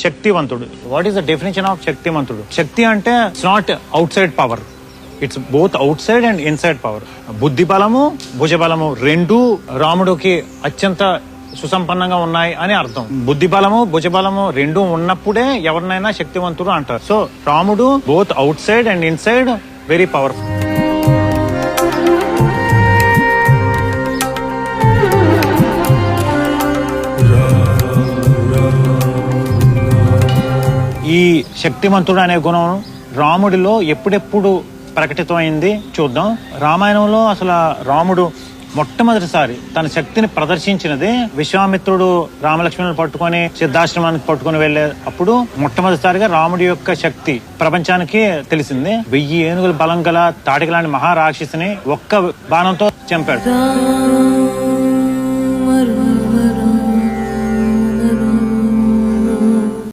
శక్తివంతుడు. What is the definition of శక్తివంతుడు? శక్తి అంటే it's not outside power it's both outside and inside power బుద్ధి బలము భుజ బలము రెండు రాముడికి అత్యంత సుసంపన్నంగా ఉన్నాయి అని అర్థం. బుద్ధి బలము భుజ బలము రెండు ఉన్నప్పుడే ఎవరినైనా శక్తివంతుడు అంటారు. సో రాముడు both outside and inside very powerful ఈ శక్తివంతుడు అనే గుణం రాముడిలో ఎప్పుడెప్పుడు ప్రకటితమైంది చూద్దాం. రామాయణంలో అసలు రాముడు మొట్టమొదటిసారి తన శక్తిని ప్రదర్శించినది విశ్వామిత్రుడు రామలక్ష్మణులు పట్టుకొని సిద్ధాశ్రమానికి పట్టుకొని వెళ్ళే అప్పుడు మొట్టమొదటిసారిగా రాముడి యొక్క శక్తి ప్రపంచానికి తెలిసింది. వెయ్యి ఏనుగుల బలం గల తాటికలాంటి మహారాక్షసిని ఒక్క బాణంతో చంపాడు.